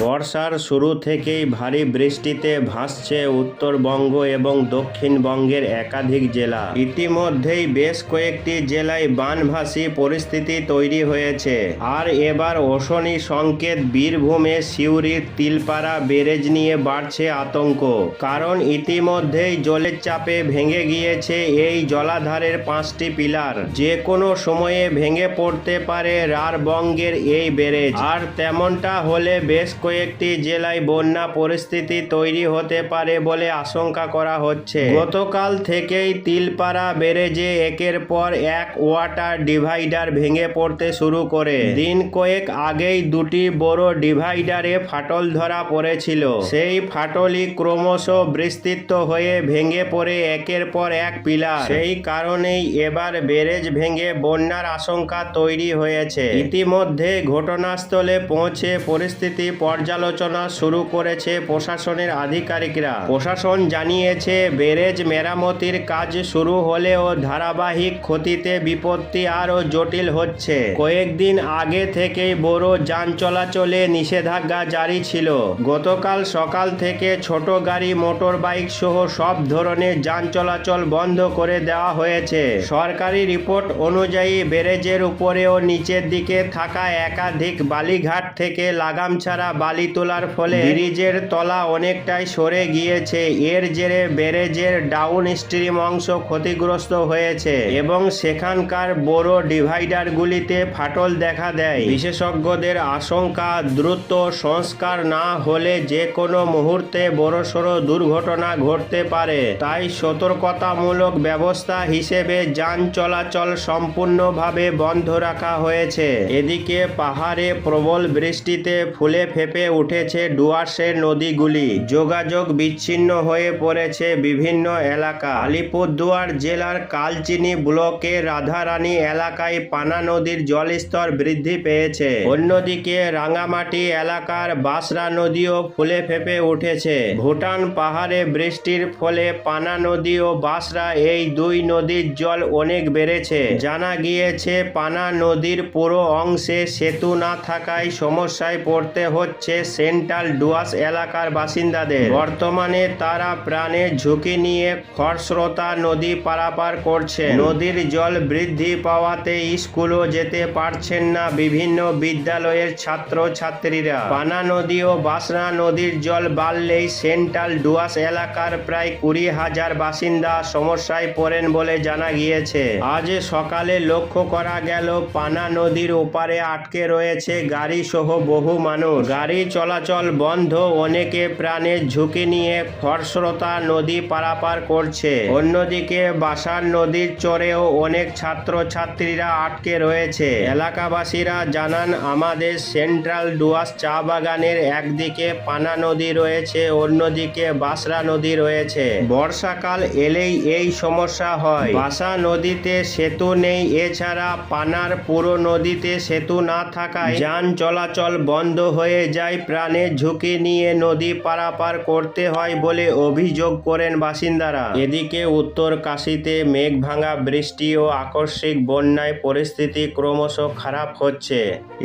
বর্ষার শুরু থেকেই ভারী বৃষ্টিতে ভাসছে উত্তরবঙ্গ এবং দক্ষিণবঙ্গের একাধিক জেলা। ইতিমধ্যেই বেশ কয়েকটি জেলায় বানভাসী পরিস্থিতি তৈরি হয়েছে। আর এবার অশনি সংকেত বীরভূমে সিউড়ির তিলপাড়া, ব্যারেজ নিয়ে বাড়ছে আতঙ্ক। কারণ ইতিমধ্যেই জলের চাপে ভেঙে গিয়েছে এই জলাধারের পাঁচটি পিলার। যে কোনো সময়ে ভেঙে পড়তে পারে রারবঙ্গের এই ব্যারেজ। আর তেমনটা হলে বেশ কয়েকটি জেলায় বন্যা পরিস্থিতি তৈরি হতে পারে বলে আশঙ্কা করা হচ্ছে। গতকাল থেকেই তিলপাড়া ব্যারেজে একের পর এক ওয়াটার ডিভাইডার ভেঙে পড়তে শুরু করে। দিন কয়েক আগেই দুটি বড় ডিভাইডারে ফাটল ধরা পড়েছিল। সেই ফাটলই ক্রমশ বিস্তৃত হয়ে ভেঙে পড়ে একের পর এক পিলার। সেই কারণেই এবার ব্যারেজ ভেঙে বন্যার আশঙ্কা তৈরি হয়েছে। ইতিমধ্যে ঘটনাস্থলে পৌঁছে পরিস্থিতি পর্যালোচনা শুরু করেছে প্রশাসনের আধিকারিকরা। প্রশাসন জানিয়েছে, ব্যারেজ মেরামতির কাজ শুরু হলেও ধারাবাহিক ক্ষতিতে বিপত্তি আরও জটিল হচ্ছে। কয়েকদিন আগে থেকেই বড় যান চলাচলে নিষেধাজ্ঞা জারি ছিল। গতকাল সকাল থেকে ছোট গাড়ি মোটর বাইক সহ সব ধরনের যান চলাচল বন্ধ করে দেওয়া হয়েছে। সরকারি রিপোর্ট অনুযায়ী ব্যারেজের উপরে ও নিচের দিকে থাকা একাধিক বালিঘাট থেকে লাগাম ছাড়া বালি তোলার ফলে ব্রিজের তলা অনেকটাই সরে গিয়েছে। এর জেরে ব্যারেজের ডাউন স্ট্রিম অংশ ক্ষতিগ্রস্ত হয়েছে এবং সেখানকার বড় ডিভাইডারগুলিতে ফাটল দেখা দেয়। বিশেষজ্ঞদের আশঙ্কা, দ্রুত সংস্কার না হলে যে কোনো মুহূর্তে বড়সড় দুর্ঘটনা ঘটতে পারে। তাই সতর্কতামূলক ব্যবস্থা হিসেবে যান চলাচল সম্পূর্ণভাবে বন্ধ রাখা হয়েছে। এদিকে পাহাড়ে প্রবল বৃষ্টিতে ফুলে ফেপে উঠেছে ডুয়ার্সের নদীগুলি। যোগাযোগ বিচ্ছিন্ন হয়ে পড়েছে বিভিন্ন এলাকা। আলিপুরদুয়ার জেলার কালচিনি ব্লকের রাধারানী এলাকায় পানা নদীর জলস্তর বৃদ্ধি পেয়েছে। অন্যদিকে রাঙামাটি এলাকার বাসরা নদীও ফুলে ফেপে উঠেছে। ভুটান পাহাড়ে বৃষ্টির ফলে পানা নদী ও বাসরা এই দুই নদীর জল অনেক বেড়েছে। জানা গিয়েছে, পানা নদীর পুরো অংশে সেতু না থাকায় সমস্যায় পড়তে হচ্ছে সেন্ট্রাল ডুয়াস এলাকার বাসিন্দাদের। বর্তমানে তারা প্রাণের ঝুঁকি নিয়ে খরস্রোতা নদী পারাপার করছে নদীর জল বৃদ্ধি পাওয়াতে স্কুলও যেতে পারছেন না বিভিন্ন বিদ্যালয়ের ছাত্র ছাত্রীরা পানা নদী ও বাসনা নদীর জল বাড়লেই সেন্ট্রাল ডুয়াস এলাকার প্রায় কুড়ি হাজার বাসিন্দা সমস্যায় পড়েন বলে জানা গিয়েছে। আজ সকালে লক্ষ্য করা গেল, পানা নদীর ওপারে আটকে রয়েছে গাড়ি সহ বহু মানুষ। গাড়ি চলাচল বন্ধ, অনেকে প্রাণের ঝুঁকি নিয়ে খরস্রোতা নদী পারাপার করছে। অন্যদিকে বাসার নদীর চরেও অনেক ছাত্র ছাত্রীরা আটকে রয়েছে। এলাকাবাসীরা জানান, আমাদের সেন্ট্রাল ডুয়াস চা বাগানের একদিকে পানা নদী রয়েছে, অন্যদিকে বাসরা নদী রয়েছে। বর্ষাকাল এলেই এই সমস্যা হয়। বাসা নদীতে সেতু নেই, এছাড়া পানার পুরো নদীতে সেতু না থাকায় যান চলাচল বন্ধ হয়ে যায়। প্রাণের ঝুঁকি নিয়ে নদী পারাপার করতে হয় বলে অভিযোগ করেন বাসিন্দারা। এদিকে উত্তর কাশীতে মেঘ ভাঙা বৃষ্টি ও আকস্মিক বন্যায় পরিস্থিতি ক্রমশ খারাপ হচ্ছে।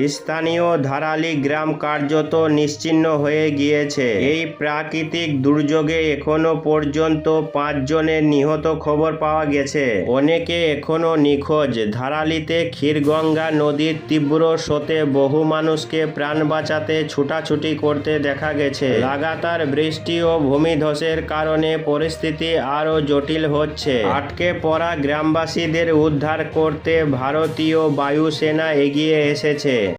স্থানীয় ধারালি গ্রাম কার্যত নিশ্চিহ্ন হয়ে গিয়েছে। এই প্রাকৃতিক দুর্যোগে এখনও পর্যন্ত পাঁচজনের নিহত খবর পাওয়া গেছে। অনেকে এখনও নিখোঁজ। ধারালিতে ক্ষীরগঙ্গা নদীর তীব্র স্রোতে বহু মানুষকে প্রাণ বাঁচাতে ছুটাছুটি করতে দেখা গেছে। লাগাতার বৃষ্টি ও ভূমিধসের কারণে পরিস্থিতি আরও জটিল হচ্ছে। আটকে পড়া গ্রামবাসীদের উদ্ধার করতে ভারতীয় বায়ুসেনা এগিয়ে এসেছে।